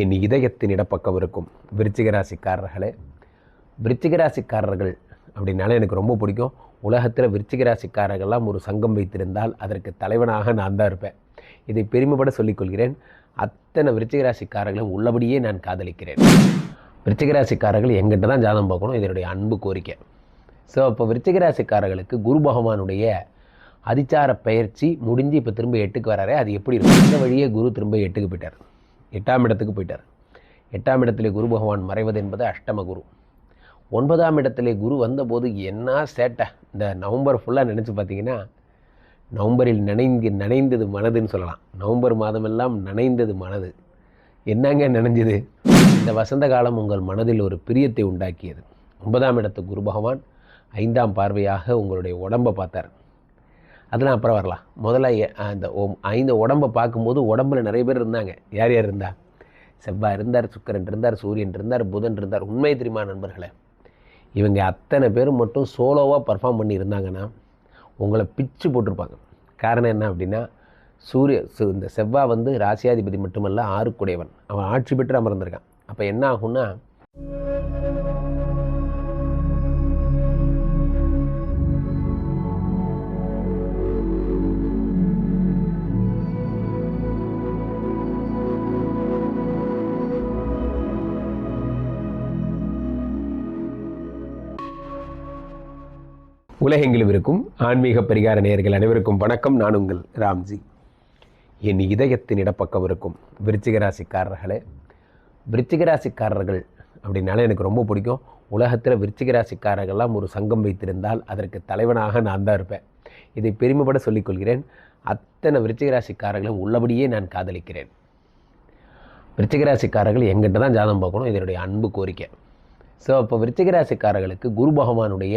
என் இதயத்தின் இடப்பக்கம் இருக்கும். விருச்சிகராசிக்காரர்களே விருச்சிகராசிக்காரர்கள் ராசிக்காரர்கள் அப்படின்னாலே எனக்கு ரொம்ப பிடிக்கும். உலகத்தில் விருச்சிகராசிக்காரர்கள்லாம் ஒரு சங்கம் வைத்திருந்தால் அதற்கு தலைவனாக நான் தான் இருப்பேன். இதை பெருமைப்பட சொல்லிக்கொள்கிறேன். அத்தனை விருச்சிகராசிக்காரர்களும் உள்ளபடியே நான் காதலிக்கிறேன். விருச்சிகராசிக்காரர்கள் எங்கிட்ட தான் ஜாதம் பார்க்கணும் இதனுடைய அன்பு கோரிக்கை. ஸோ அப்போ விருச்சிகராசிக்காரர்களுக்கு குரு பகவானுடைய அதிச்சார பயிற்சி முடிஞ்சு இப்போ திரும்ப எட்டுக்கு வராரே. அது எப்படி இருக்கும்? இந்த வழியே குரு திரும்ப எட்டுக்கு போயிட்டார். எட்டாம் இடத்துக்கு போயிட்டார். எட்டாம் இடத்திலே குரு பகவான் மறைவது என்பது அஷ்டம குரு. ஒன்பதாம் இடத்திலே குரு வந்தபோது என்ன சேட்டை? இந்த நவம்பர் ஃபுல்லாக நினச்சி பார்த்தீங்கன்னா நவம்பரில் நனைந்து நனைந்தது மனதுன்னு சொல்லலாம். நவம்பர் மாதமெல்லாம் நனைந்தது மனது. என்னங்க நனைஞ்சது? இந்த வசந்த காலம் உங்கள் மனதில் ஒரு பிரியத்தை உண்டாக்கியது. ஒன்பதாம் இடத்து குரு பகவான் ஐந்தாம் பார்வையாக உங்களுடைய உடம்பை பார்த்தார். அதெல்லாம் அப்புறம் வரலாம். முதல்ல அந்த ஐந்து உடம்பை பார்க்கும்போது உடம்புல நிறைய பேர் இருந்தாங்க. யார் யார் இருந்தா? செவ்வாய் இருந்தார் சுக்கிரன் இருந்தார் சூரியன் இருந்தார் புதன் இருந்தார். உண்மை தெரியுமா நண்பர்களே? இவங்க அத்தனை பேரும் மட்டும் சோலோவாக பர்ஃபார்ம் பண்ணியிருந்தாங்கன்னா உங்களை பிச்சு போட்டிருப்பாங்க. காரணம் என்ன அப்படின்னா சூரிய சு- இந்த செவ்வாய் வந்து ராசியாதிபதி மட்டுமல்ல ஆறுக்குடையவன். அவன் ஆட்சி பெற்று அமர்ந்திருக்கான். அப்போ என்ன ஆகும்னா உலகெங்கிலும் இருக்கும் ஆன்மீக பரிகார நேயர்கள் அனைவருக்கும் வணக்கம். நான் உங்கள் ராம்ஜி. என் இதயத்தின் இடப்பக்கம் இருக்கும் விருச்சிகராசிக்காரர்களே. விருச்சிகராசிக்காரர்கள் ராசிக்காரர்கள் அப்படின்னாலே எனக்கு ரொம்ப பிடிக்கும். உலகத்தில் விருச்சிகராசிக்காரர்கள்லாம் ஒரு சங்கம் வைத்திருந்தால் அதற்கு தலைவனாக நான் தான் இருப்பேன். இதை பெருமைப்பட சொல்லிக்கொள்கிறேன். அத்தனை விருச்சிகராசிக்காரர்களும் உள்ளபடியே நான் காதலிக்கிறேன். விருச்சிகராசிக்காரர்கள் எங்கிட்ட தான் ஜாதம் பார்க்கணும். இதனுடைய அன்பு கோரிக்கை. ஸோ அப்போ விருச்சிகராசிக்காரர்களுக்கு குரு பகவானுடைய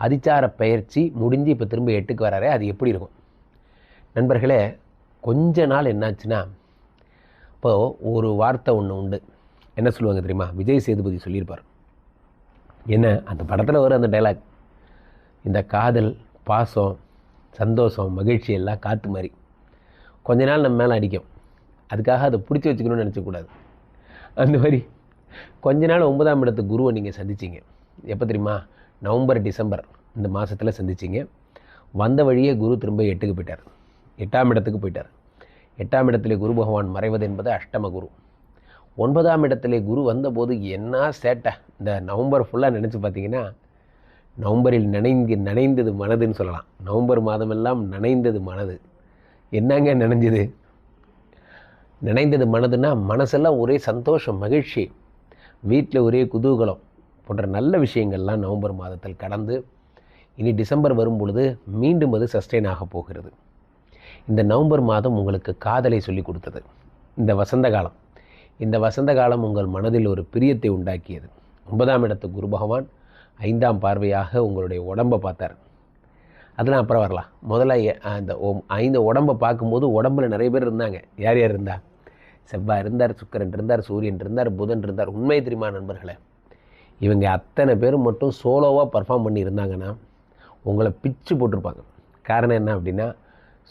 அதிச்சார பயிற்சி முடிஞ்சு இப்போ திரும்ப எட்டுக்கு வராரே அது எப்படி இருக்கும்? நண்பர்களே கொஞ்ச நாள் என்னாச்சுன்னா இப்போது ஒரு வார்த்தை ஒன்று உண்டு. என்ன சொல்லுவாங்க தெரியுமா? விஜய் சேதுபதி சொல்லியிருப்பார். என்ன? அந்த படத்தில் வர அந்த டைலாக் இந்த காதல் பாசம் சந்தோஷம் மகிழ்ச்சி எல்லாம் காற்று மாதிரி கொஞ்ச நாள் நம்ம மேலே அடிக்கும். அதுக்காக அதை பிடிச்சி வச்சுக்கணும்னு நினச்சக்கூடாது அந்த மாதிரி கொஞ்ச நாள் ஒன்பதாம் இடத்து குருவை நீங்கள் சந்திச்சிங்க. எப்போ தெரியுமா? நவம்பர் டிசம்பர் இந்த மாதத்தில் சந்திச்சிங்க. வந்த வழியே குரு திரும்ப எட்டுக்கு போயிட்டார். எட்டாம் இடத்துக்கு போயிட்டார். எட்டாம் இடத்திலே குரு பகவான் மறைவது என்பது அஷ்டம குரு. ஒன்பதாம் இடத்திலே குரு வந்தபோது என்ன சேட்டை? இந்த நவம்பர் ஃபுல்லாக நினச்சி பார்த்தீங்கன்னா நவம்பரில் நனைந்து நனைந்தது மனதுன்னு சொல்லலாம். நவம்பர் மாதமெல்லாம் நனைந்தது மனது. என்னங்க நனைஞ்சது? நினைந்தது மனதுன்னா மனசெல்லாம் ஒரே சந்தோஷம் மகிழ்ச்சி. வீட்டில் ஒரே குதூகலம். போன்ற நல்ல விஷயங்கள்லாம் நவம்பர் மாதத்தில் கடந்து இனி டிசம்பர் வரும் பொழுது மீண்டும் அது சஸ்டெயின் ஆக போகிறது. இந்த நவம்பர் மாதம் உங்களுக்கு காதலை சொல்லிக் கொடுத்தது. இந்த வசந்த காலம். இந்த வசந்த காலம் உங்கள் மனதில் ஒரு பிரியத்தை உண்டாக்கியது. ஒன்பதாம் இடத்து குரு பகவான் ஐந்தாம் பார்வையாக உங்களுடைய உடம்பை பார்த்தார். அதெல்லாம் அப்புறம் வரலாம். முதல்ல அந்த ஓம் ஐந்து உடம்பை பார்க்கும்போது உடம்புல நிறைய பேர் இருந்தாங்க. யார் யார் இருந்தா? செவ்வாய் இருந்தார் சுக்கரன் இருந்தார் சூரியன் இருந்தார் புதன் இருந்தார். உண்மை தெரியுமா நண்பர்களே? இவங்க அத்தனை பேர் மட்டும் சோலோவாக பர்ஃபார்ம் பண்ணியிருந்தாங்கன்னா உங்களை பிச்சு போட்டிருப்பாங்க. காரணம் என்ன அப்படின்னா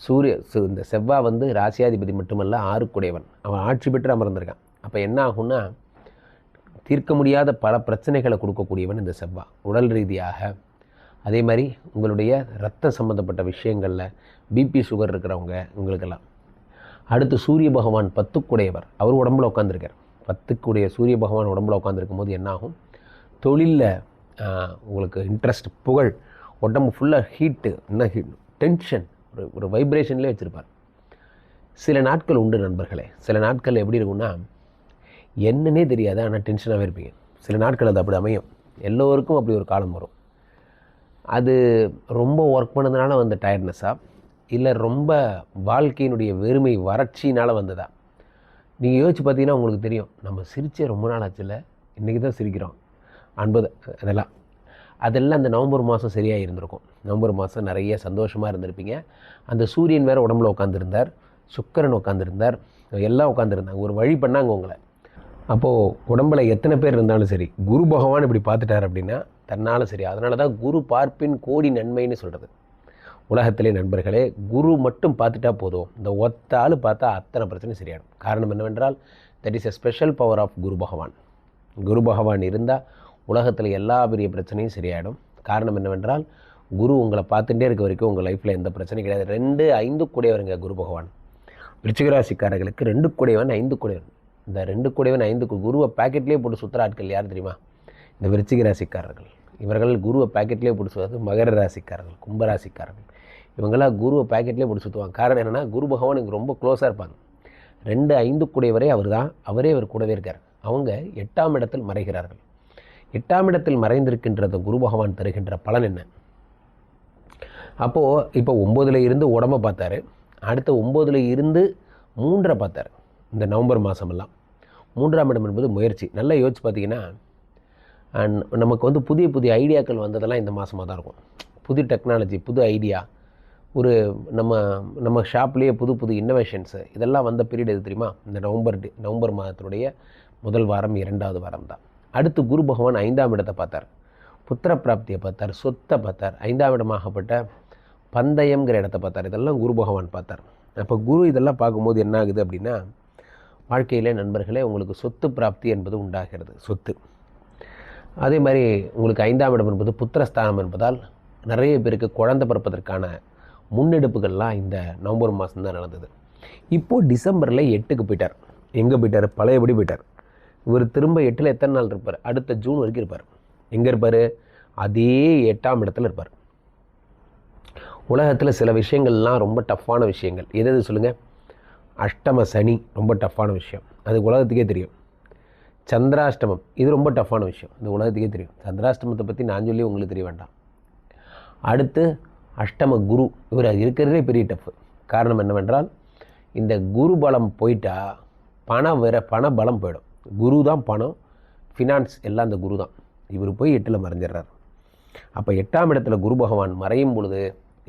சூரிய இந்த செவ்வாய் வந்து ராசியாதிபதி மட்டுமல்ல ஆறுக்குடையவன். அவன் ஆட்சி பெற்று அமர்ந்திருக்கான். அப்போ என்ன ஆகும்னா தீர்க்க முடியாத பல பிரச்சனைகளை கொடுக்கக்கூடியவன் இந்த செவ்வாய் உடல் ரீதியாக அதே மாதிரி உங்களுடைய ரத்த சம்மந்தப்பட்ட விஷயங்களில் பிபி சுகர் இருக்கிறவங்க உங்களுக்கெல்லாம். அடுத்து சூரிய பகவான் பத்துக்குடையவர். அவர் உடம்புல உட்காந்துருக்கார் பத்துக்குடைய சூரிய பகவான் உடம்புல உட்காந்துருக்கும் போது என்ன ஆகும்? தொழிலில் உங்களுக்கு இன்ட்ரெஸ்ட் புகழ் உடம்பு ஃபுல்லாக ஹீட்டு என்ன ஹீட் டென்ஷன் ஒரு ஒரு வைப்ரேஷன்லேயே வச்சுருப்பார். சில நாட்கள் உண்டு நண்பர்களே. சில நாட்கள் எப்படி இருக்கும்னா என்னன்னே தெரியாது ஆனால் டென்ஷனாகவே இருப்பீங்க. சில நாட்கள் அது அப்படி அமையும். எல்லோருக்கும் அப்படி ஒரு காலம் வரும். அது ரொம்ப ஒர்க் பண்ணதுனால வந்த டயர்ட்னஸா இல்லை ரொம்ப வாழ்க்கையினுடைய வெறுமை வறட்சினால் வந்ததா? நீங்கள் யோசிச்சு பார்த்தீங்கன்னா உங்களுக்கு தெரியும். நம்ம சிரிச்சே ரொம்ப நாள் ஆச்சுல இன்றைக்கி தான் சிரிக்கிறோம். அன்பது அதெல்லாம். அதெல்லாம் அந்த நவம்பர் மாதம் சரியாக இருந்திருக்கும். நவம்பர் மாதம் நிறைய சந்தோஷமாக இருந்திருப்பீங்க. அந்த சூரியன் வேறு உடம்புல உட்காந்துருந்தார் சுக்கரன் உட்காந்துருந்தார் எல்லாம் உட்காந்துருந்தாங்க ஒரு வழி பண்ணாங்க உங்களை. அப்போது உடம்புல எத்தனை பேர் இருந்தாலும் சரி குரு பகவான் இப்படி பார்த்துட்டார் அப்படின்னா தன்னால் சரி. அதனால தான் குரு பார்ப்பின் கோடி நன்மைன்னு சொல்கிறது உலகத்திலே நண்பர்களே குரு மட்டும் பார்த்துட்டா போதும். இந்த ஒத்த ஆள் பார்த்தா அத்தனை பிரச்சனை சரியாகும் காரணம் என்னவென்றால் that is a special power of Guru Bhagavan. Guru Bhagavan இருந்தால் உலகத்தில் எல்லா பெரிய பிரச்சனையும் சரியாயிடும். காரணம் என்னவென்றால் குரு உங்களை பார்த்துட்டே இருக்க வரைக்கும் உங்கள் லைஃப்பில் எந்த பிரச்சனையும் கிடையாது. ரெண்டு ஐந்து கூடியவருங்க குரு பகவான். விருச்சிகராசிக்காரர்களுக்கு ரெண்டு கூடையவன் ஐந்து கூடையவன். இந்த ரெண்டு கூடையவன் ஐந்து குருவை பேக்கெட்லேயே போட்டு சுற்றுற ஆட்கள் யார் தெரியுமா? இந்த விருச்சிக ராசிக்காரர்கள் இவர்கள் குருவை பாக்கெட்லேயே போட்டு மகர ராசிக்காரர்கள் கும்பராசிக்காரர்கள் இவங்கெல்லாம் குருவை பேக்கெட்லேயே போட்டு சுற்றுவாங்க காரணம் என்னென்னா குரு பகவானுக்கு ரொம்ப க்ளோஸாக இருப்பாங்க. ரெண்டு ஐந்து கூடையவரே அவர் தான் அவரே அவர் கூடவே இருக்கார். அவங்க எட்டாம் இடத்தில் மறைகிறார்கள். எட்டாம் இடத்தில் மறைந்திருக்கின்றது குரு பகவான் தருகின்ற பலன் என்ன? அப்போது இப்போ ஒம்போதுல இருந்து உடம்ப பார்த்தாரு. அடுத்த ஒம்போதுல இருந்து மூன்றை பார்த்தாரு. இந்த நவம்பர் மாதமெல்லாம் மூன்றாம் இடம் என்பது முயற்சி. நல்லா யோசிச்சு பார்த்தீங்கன்னா அண்ட் நமக்கு வந்து புதிய புதிய ஐடியாக்கள் வந்ததெல்லாம் இந்த மாதமாக தான் இருக்கும். புது டெக்னாலஜி புது ஐடியா ஒரு நம்ம நம்ம ஷாப்லேயே புது புது இன்னோவேஷன்ஸு இதெல்லாம் வந்த பீரியட் எது தெரியுமா? இந்த நவம்பர் நவம்பர் மாதத்தினுடைய முதல் வாரம் இரண்டாவது வாரம் தான். அடுத்து குரு பகவான் ஐந்தாம் இடத்தை பார்த்தார். புத்திர பிராப்தியை பார்த்தார் சொத்தை பார்த்தார் ஐந்தாம் இடமாகப்பட்ட பந்தயம்ங்கிற இடத்த பார்த்தார். இதெல்லாம் குரு பகவான் பார்த்தார். அப்போ குரு இதெல்லாம் பார்க்கும்போது என்ன ஆகுது அப்படின்னா வாழ்க்கையிலே நண்பர்களே உங்களுக்கு சொத்து பிராப்தி என்பது உண்டாகிறது சொத்து. அதே மாதிரி உங்களுக்கு ஐந்தாம் இடம் என்பது புத்திரஸ்தானம் என்பதால் நிறைய பேருக்கு குழந்தை பிறப்பதற்கான முன்னெடுப்புகள்லாம் இந்த நவம்பர் மாதம்தான் நடந்தது. இப்போது டிசம்பரில் எட்டுக்கு போயிட்டார். எங்கே போயிட்டார்? பழையபடி போயிட்டார். இவர் திரும்ப எட்டில் எத்தனை நாள் இருப்பார்? அடுத்த ஜூன் வரைக்கும் இருப்பார். எங்கே இருப்பார்? அதே எட்டாம் இடத்துல இருப்பார். உலகத்தில் சில விஷயங்கள்லாம் ரொம்ப டஃப்பான விஷயங்கள். எது எது சொல்லுங்கள் அஷ்டம சனி ரொம்ப டஃப்பான விஷயம். அது உலகத்துக்கே தெரியும். சந்திராஷ்டமம் இது ரொம்ப டஃப்பான விஷயம். இந்த உலகத்துக்கே தெரியும். சந்திராஷ்டமத்தை பற்றி நான் சொல்லி உங்களுக்கு தெரிய வேண்டாம். அடுத்து அஷ்டம குரு. இவர் அது இருக்கிறதே பெரிய டஃப்பு காரணம் என்னவென்றால் இந்த குரு பலம் போயிட்டால் பணம் வர பண பலம் போயிடும். குரு தான் பணம் ஃபினான்ஸ் எல்லாம் அந்த குரு தான். இவர் போய் எட்டில் மறைஞ்சிடுறார். அப்போ எட்டாம் இடத்துல குரு பகவான் மறையும் பொழுது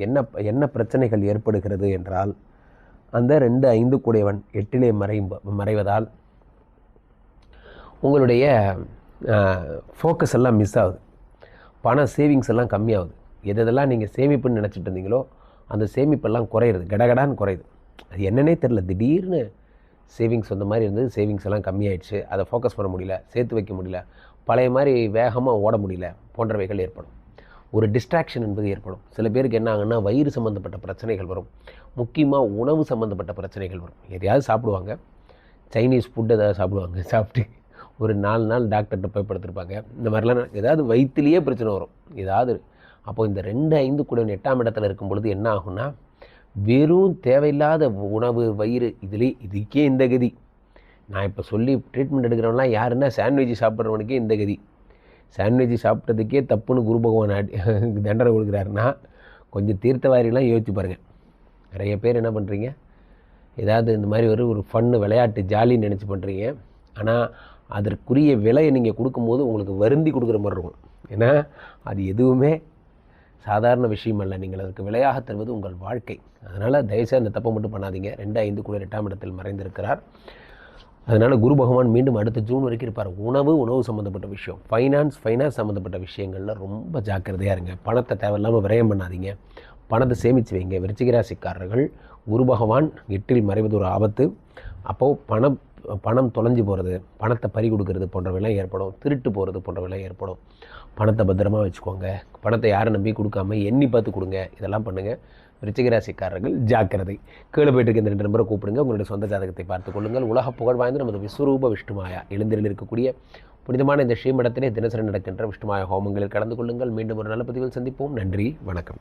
என்ன என்ன பிரச்சனைகள் ஏற்படுகிறது என்றால் அந்த ரெண்டு ஐந்து கூடையவன் எட்டிலே மறையும் மறைவதால் உங்களுடைய ஃபோக்கஸ் எல்லாம் மிஸ் ஆகுது. பண சேவிங்ஸ் எல்லாம் கம்மியாகுது. எது எதெல்லாம் நீங்கள் சேமிப்புன்னு நினச்சிட்டு இருந்தீங்களோ அந்த சேமிப்பெல்லாம் குறையிறது கடகடான்னு குறையுது. அது என்னன்னே தெரில திடீர்னு சேவிங்ஸ் வந்த மாதிரி இருந்தது. சேவிங்ஸ் எல்லாம் கம்மியாயிடுச்சு. அதை ஃபோக்கஸ் பண்ண முடியல. சேர்த்து வைக்க முடியல. பழைய மாதிரி வேகமாக ஓட முடியல. போன்றவைகள் ஏற்படும். ஒரு டிஸ்ட்ராக்ஷன் என்பது ஏற்படும். சில பேருக்கு என்ன ஆகுன்னா வயிறு சம்மந்தப்பட்ட பிரச்சனைகள் வரும். முக்கியமாக உணவு சம்மந்தப்பட்ட பிரச்சனைகள் வரும். எதையாவது சாப்பிடுவாங்க. சைனீஸ் ஃபுட் ஏதாவது சாப்பிடுவாங்க. சாப்பிட்டு ஒரு நாலு நாள் டாக்டர்கிட்ட போய் படுத்திருப்பாங்க. இந்த மாதிரிலாம் ஏதாவது வயிற்றுலேயே பிரச்சனை வரும். ஏதாவது அப்போ இந்த ரெண்டு ஐந்து கூட எட்டாம் இடத்துல இருக்கும் பொழுது என்ன ஆகும்னா வெறும் தேவையில்லாத உணவு வயிறு இதுலேயே இதுக்கே இந்த கதி. நான் இப்போ சொல்லி ட்ரீட்மெண்ட் எடுக்கிறவங்களாம் யாருன்னா சாண்ட்விச் சாப்பிட்றவனுக்கே இந்த கதி. சாண்ட்விச் சாப்பிட்டதுக்கே தப்புன்னு குரு பகவான் அடி தண்டனை கொடுக்குறாருன்னா கொஞ்சம் தீர்த்தவாரிலாம் யோசிச்சு பாருங்கள் நிறைய பேர் என்ன பண்ணுறீங்க ஏதாவது இந்த மாதிரி ஒரு ஒரு ஃபன்னு விளையாட்டு ஜாலின்னு நினச்சி பண்ணுறீங்க ஆனால் அதற்குரிய விலையை நீங்கள் கொடுக்கும்போது உங்களுக்கு வருந்தி கொடுக்குற மாதிரி இருக்கும். ஏன்னா அது எதுவுமே சாதாரண விஷயம் அல்ல. நீங்கள் அதற்கு விலையாக தருவது உங்கள் வாழ்க்கை. அதனால் தயவுசெய்து அந்த தப்பை மட்டும் பண்ணாதீங்க. ரெண்டு ஐந்து கூட எட்டாம் இடத்தில் மறைந்திருக்கிறார். அதனால் குரு பகவான் மீண்டும் அடுத்த ஜூன் வரைக்கும் இருப்பார். உணவு உணவு சம்மந்தப்பட்ட விஷயம். ஃபைனான்ஸ் ஃபைனான்ஸ் சம்மந்தப்பட்ட விஷயங்களில் ரொம்ப ஜாக்கிரதையாக இருங்க. பணத்தை தேவையில்லாமல் விரயம் பண்ணாதீங்க. பணத்தை சேமித்து வைங்க. விருச்சிகராசிக்காரர்கள் குரு பகவான் எட்டில் மறைவது ஒரு ஆபத்து. அப்போது பணம் பணம் தொலைஞ்சு போகிறது பணத்தை பறி கொடுக்கறது போன்றவையெல்லாம் ஏற்படும். திருட்டு போகிறது போன்றவையெல்லாம் ஏற்படும். பணத்தை பத்திரமா வச்சுக்கோங்க. பணத்தை யாரை நம்பி கொடுக்காம எண்ணி பார்த்து கொடுங்க. இதெல்லாம் பண்ணுங்கள் ரிச்சிகராசிக்காரர்கள் ஜாக்கிரதை. கீழே போயிட்டு இருக்க இந்த ரெண்டு நம்பரை கூப்பிடுங்க. உங்களுடைய சொந்த ஜாதகத்தை பார்த்து கொள்ளுங்கள். உலக புகழ் வாய்ந்த நமது விஸ்வரூப விஷ்ணுமாயா எழுந்திரில் இருக்கக்கூடிய புனிதமான இந்த ஸ்ரீமடத்திலே தினசரி நடக்கின்ற விஷ்ணுமாய ஹோமங்களில் கலந்து கொள்ளுங்கள். மீண்டும் ஒரு நல்ல பதிவில் சந்திப்போம். நன்றி வணக்கம்.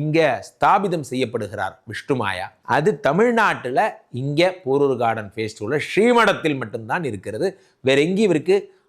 இங்கே ஸ்தாபிதம் செய்யப்படுகிறார் விஷ்ணுமாயா. அது தமிழ்நாட்டில் இங்கே போரூர் கார்டன் ஃபேஸ்டிவலில் ஸ்ரீமடத்தில் மட்டும்தான் இருக்கிறது. வேற எங்கேயும் இவருக்கு